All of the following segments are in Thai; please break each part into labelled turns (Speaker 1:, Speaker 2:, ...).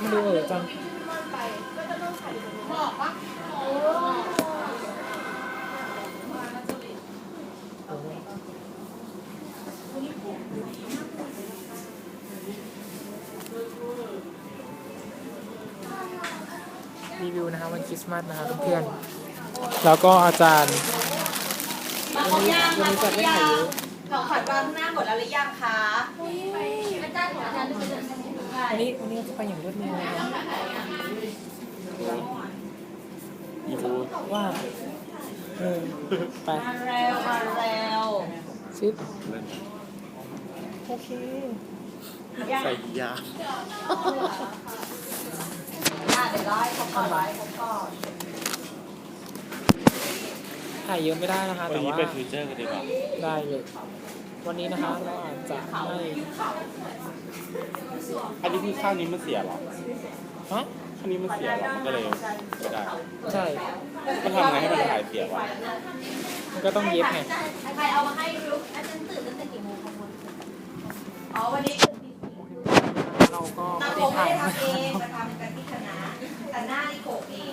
Speaker 1: มันดูเออจัง
Speaker 2: บอกปะ
Speaker 1: รีวิวนะคะวันคริสต์มาสนะคะเพื่อนๆแล้วก็อาจารย์
Speaker 3: มาครบยัง
Speaker 1: วัน
Speaker 3: มา
Speaker 1: นี้
Speaker 3: คร
Speaker 1: จะ
Speaker 3: บ
Speaker 1: ได้
Speaker 3: ยั
Speaker 1: ถ่าย
Speaker 3: ง
Speaker 1: เยอะ
Speaker 3: ของขวัญวางข้างหน้าหมดแล้วหรือยังคะ
Speaker 2: อาจารย์ของอาจารย์ เป็นอาจารย์
Speaker 1: วันนี้วันนี้จะไปอย่างรวดเร็วเลยนะ
Speaker 4: อีบู
Speaker 1: ว่าเออไป
Speaker 3: มาเร็วมาเร็ว
Speaker 1: ชิปโอเค
Speaker 3: ยัง
Speaker 4: ใส่ยา
Speaker 3: อะเดี๋ยวร้อยครบก่อนร้อยครบก่อน
Speaker 1: ถ่ายเยอะไม่ได้นะคะ
Speaker 4: วัน
Speaker 1: แต่
Speaker 4: นี้
Speaker 1: ว่า
Speaker 4: เป็นฟิวเจอร์กันดีกว่า
Speaker 1: ได้เลย วันนี้นะคะเราอาจจะให้
Speaker 4: อันนี้คือข้างนี้มันเสียเหรอ
Speaker 1: ฮะ
Speaker 4: ข้างนี้มันเสียเหรอมันก็เลยไม่ได้
Speaker 1: ใช่
Speaker 4: มันทำไงให้มันหายเสียวะ
Speaker 1: มันก็ต้องเย็บไง
Speaker 3: ใครเอามาให้รู้อาจารย์ตื่นตั้งแต่กี่โมงคะคุณอ๋อวันนี้ตื่นตีสี่
Speaker 1: เราก็
Speaker 3: ตา
Speaker 1: ไม่
Speaker 3: โก
Speaker 1: ได้
Speaker 3: ไม่
Speaker 1: ถ่าย
Speaker 3: ได้ทำเองมาทำกันที่คณะแต่หน้านี่โขกเอง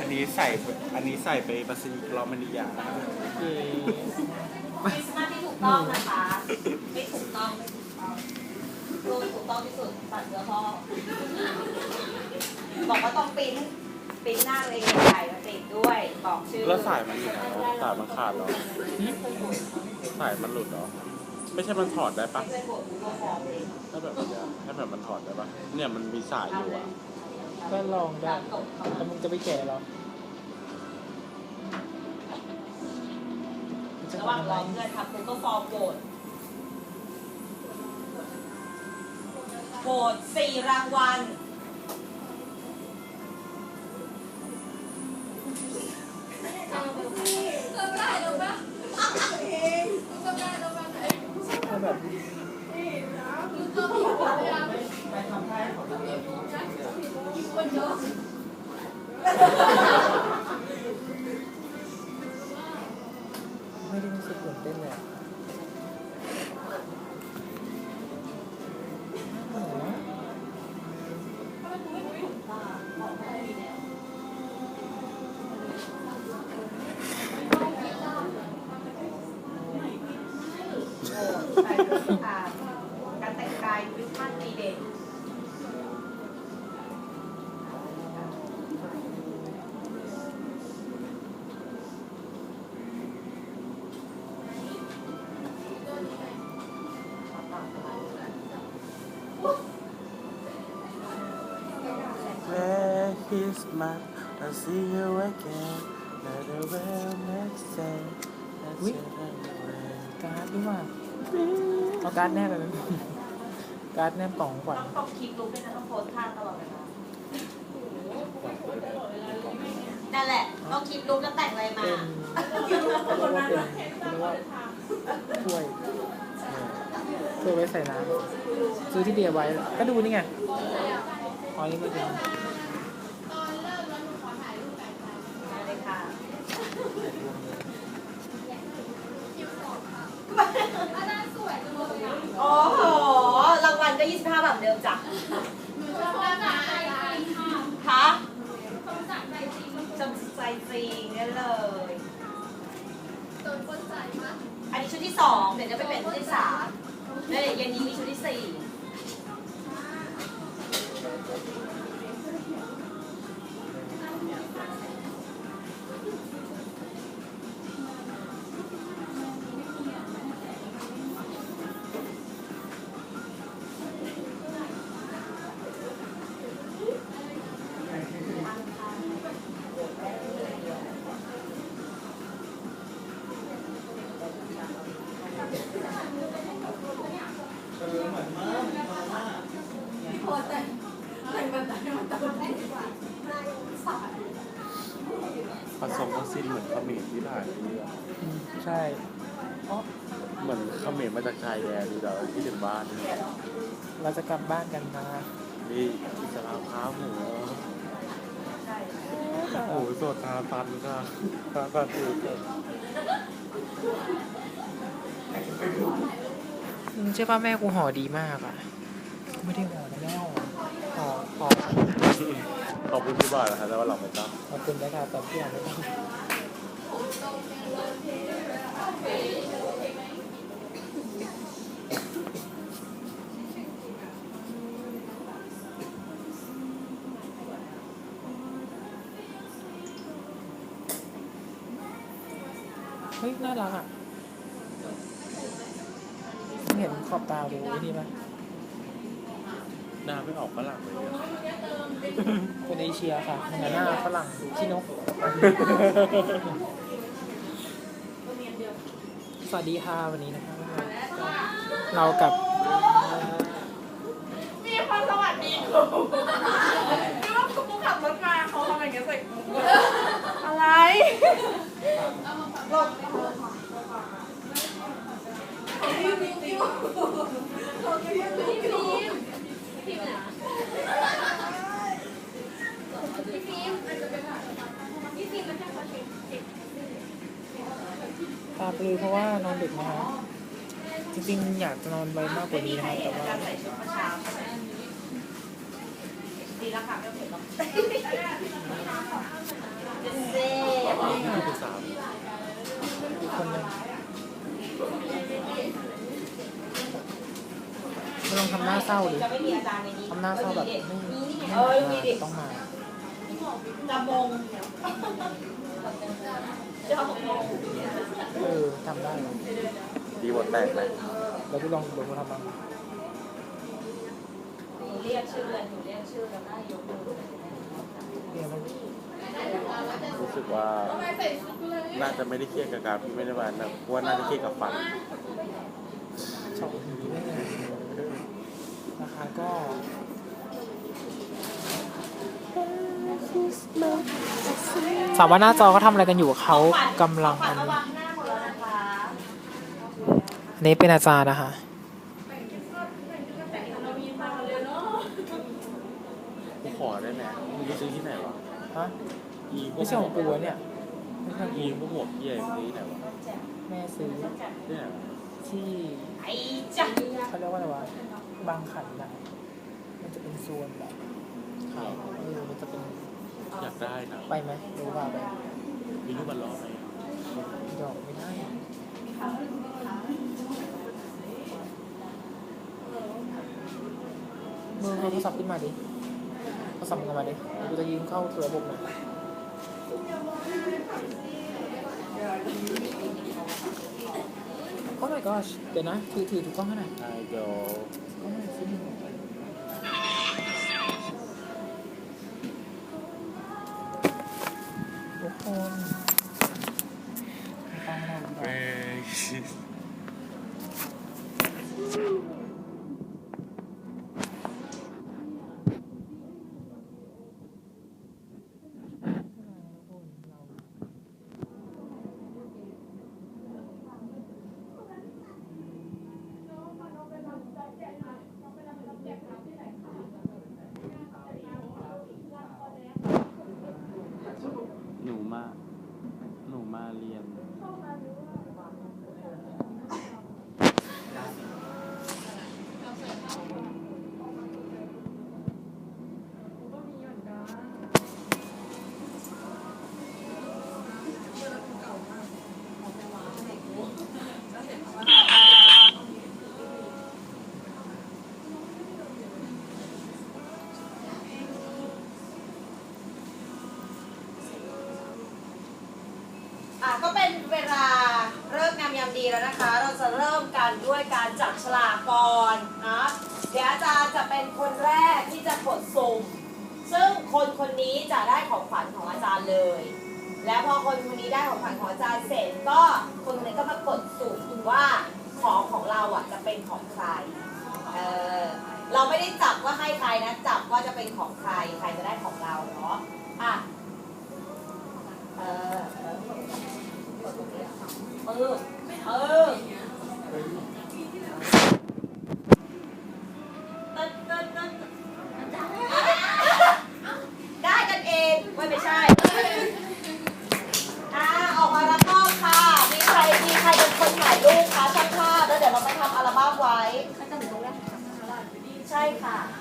Speaker 4: อันนี้ใส่อันนี้ใส่ไปปัสนีกรอมณียา
Speaker 1: เอ่อ
Speaker 3: คริสต์มาสที่ถูก ต้องนะคะ ไม่ถูกต้องไม่ถูกต้องรูปถูกต้องที่สุดตัดเนื้อพ่อบอกว่าต้องปริ้นปริ้นหน้าเลยใหญ่มาติดด้วยบอกชื่อ
Speaker 4: แล้วสายมันอยู่ไหนวะสายมันขาดเหรอสายมันหลุดเหรอ ไม่ใช่มันถอดได้ปะ
Speaker 3: ไม่เคยกดดูตัวฟอร์มเลย
Speaker 4: ถ้าแบบเนี้ยถ้าแบบมันถอดได้ปะเนี่ยมันมีสายอยู่อะ
Speaker 1: ก็ลองได้
Speaker 3: การตกเขา
Speaker 1: แต่มึงจะไปแก่เหรอ
Speaker 3: ระหว่างร
Speaker 1: อะ
Speaker 3: อ
Speaker 1: ไร
Speaker 3: เพื่อนทำคุณก็ฟอร์มโหวตโหวตสี่รางวัล
Speaker 1: ถ้าแบบไได้
Speaker 4: Christmas I'll see you again Let the well next day Let's
Speaker 1: Ui.
Speaker 4: celebrate
Speaker 1: การ์ดด้วยว่าเอาการ์ดแนบไปไหมการ์ดแนบกล่องของขวัญ
Speaker 3: ต้องต้องคลิปลุกด้วยนะต้องโพสท่าตลอดเวลานั่นแหละต้องคลิปลุกแล้วแต่งอะไรมา
Speaker 1: เป็นเขาเรียกว่าเป็นเขาเรียกว่าถ้วยถ้วยไว้ใส่น้ำซื้อที่เดียไว้ ก็ดูนี่ไงอ๋อนี่มันเป็น
Speaker 3: เลยค่ะโอ้โห รางวัลก็ 25 บาทเดิ มจ้ะคะจำใจจริงนั่นเลยอันนี้ชุดที่สองเดี๋ยวจะไปเป็นชุดที่สามแล้วเดี๋ยวเย็นนี้มีชุดที่สี่
Speaker 4: ผสมผสานเหมือนเขมรที่ถ่ายนี่อะ
Speaker 1: อืมใช่อ๋อ
Speaker 4: เหมือนเขมรมาจากชายแดนดูแล้วที่ถึงบ้านนี่
Speaker 1: เราจะกลับบ้านกันนะ
Speaker 4: นี่อิสลามค้าหมูหมูสดทาฟันค่ะทาฟันคือ
Speaker 1: อืมใช่ป่ะแม่กูห่อดีมากอะ ไม่ได้ห่อนะแม่ห่อห่อ
Speaker 4: ขอบคุณพี่บอยนะครับแต่ว่าเราไม่ต้อง
Speaker 1: ขอบคุณนะครับต่พี่อ่านไม่ต้องเฮ้ยน่ารักอะเห็นขอบตาดูไอ้นี่ไหม
Speaker 4: หน้าไม่ออกฝรั่งเลยอะ
Speaker 1: คนเอเชียค่ะเหมือนหน้าฝรั่งขี้นก สวัสดีค่ะวันนี้นะครับเรากับ
Speaker 3: มีคนสวัสดีกูคิดว่ากูขับรถมาเขาทำอย่างเงี้ยใส่กูอะไรหลบ
Speaker 2: พี่ฟิล์ม
Speaker 1: ตาปลือเพราะว่านอนดึกนะคะจริงๆอยากจะนอนไวมากกว่านี้นะครับแต่ว่า
Speaker 3: การใส่ชุดเมื่อเช้าใช่ไหมดีแล้วค่ะไม่ต้องเผ็ดหรอกเซ่
Speaker 4: นี่คือภาษา
Speaker 1: อีกคนนึงไม่ลอง ทำหน้าเศร้าดิ
Speaker 3: จะไม่มีอาจารย์ในนี้
Speaker 1: ทำหน้าเศร้าแบบไม่
Speaker 3: เออมีดิ
Speaker 1: ต้องมา
Speaker 3: จะมงจะมง
Speaker 1: เออทำได้เหรอ
Speaker 4: ดีบทแตกไหม
Speaker 1: เดี๋ยวกูลองเดี๋ยวกูทำบ้าง
Speaker 3: หนูเรียกชื่อเลยหนูเรียกชื่อแล้วได้ยกมือ
Speaker 1: เนี่ยมัน
Speaker 4: รู้สึกว่าน่าจะไม่ได้เครียดกับการที่ไม่ได้มานะเพราะว่าน่าจะเครียดกับฟัน
Speaker 1: ชอบอย่าง นี้ได้ไงราคาก็สามว่าหน้าจอเขาทำอะไรกันอยู่เขากำลัง
Speaker 3: ขวั
Speaker 1: อั
Speaker 3: ญ
Speaker 1: น
Speaker 3: ระ
Speaker 1: นี้
Speaker 3: วังหน้าหมดแล้วนะคะ
Speaker 1: อันนี้เป็นอาจารย์นะคะ
Speaker 4: กูขอได้ไหมมึงไปซื้อที่ไหนวะ
Speaker 1: ฮะ
Speaker 4: อีพว
Speaker 1: ไม่
Speaker 4: ก
Speaker 1: ใช่ของกูอะเนี่ยไม่ใช่
Speaker 4: อีพวกหมวกเหี้ยอยู่ที่ไหนวะ
Speaker 1: แม่ซื้อ
Speaker 4: ที่ไหนวะ
Speaker 1: ที่
Speaker 3: ไอ้จ้ะ
Speaker 1: เขาเรียกว่าอะไรวะบางขันนะมันจะเป็นโซนแบบขายเออมันจะเป็น
Speaker 4: อยากได้นะ
Speaker 1: ไปไหมรู้ว่าไป
Speaker 4: มีรูปบัลลอไหม
Speaker 1: ดอกไม่ได้มือเอาโทรศัพท์ขึ้นมาดิโทรศัพท์มึงเอามาดิเดี๋ยวกูจะยืมเข้าระบบหน่อย โอ้ my gosh เดี๋ยวนะถือถือถูกต้องขนาด
Speaker 4: ใช่เดี๋ยว
Speaker 1: ก็ไม่ซื้อทุกคนฟังเรา
Speaker 4: เว้ย หนูมา หนูมาเรียน
Speaker 3: อะก็ เวลาเริ่มงามยามดีแล้วนะคะ เราจะเริ่มกันด้วยการจับฉลากก่อนนะเดี๋ยวอาจารย์จะเป็นคนแรกที่จะกดสุ่มซึ่งคนคนนี้จะได้ของขวัญของอาจารย์เลย และพอคนคนนี้ได้ของขวัญของอาจารย์เสร็จก็คนคนนี้ก็มากดสุ่มว่าของของเราอะจะเป็นของใครเออเราไม่ได้จับว่าให้ใครนะจับว่าจะเป็นของใครใครจะได้ของเราเนาะอะเออ เออ เออ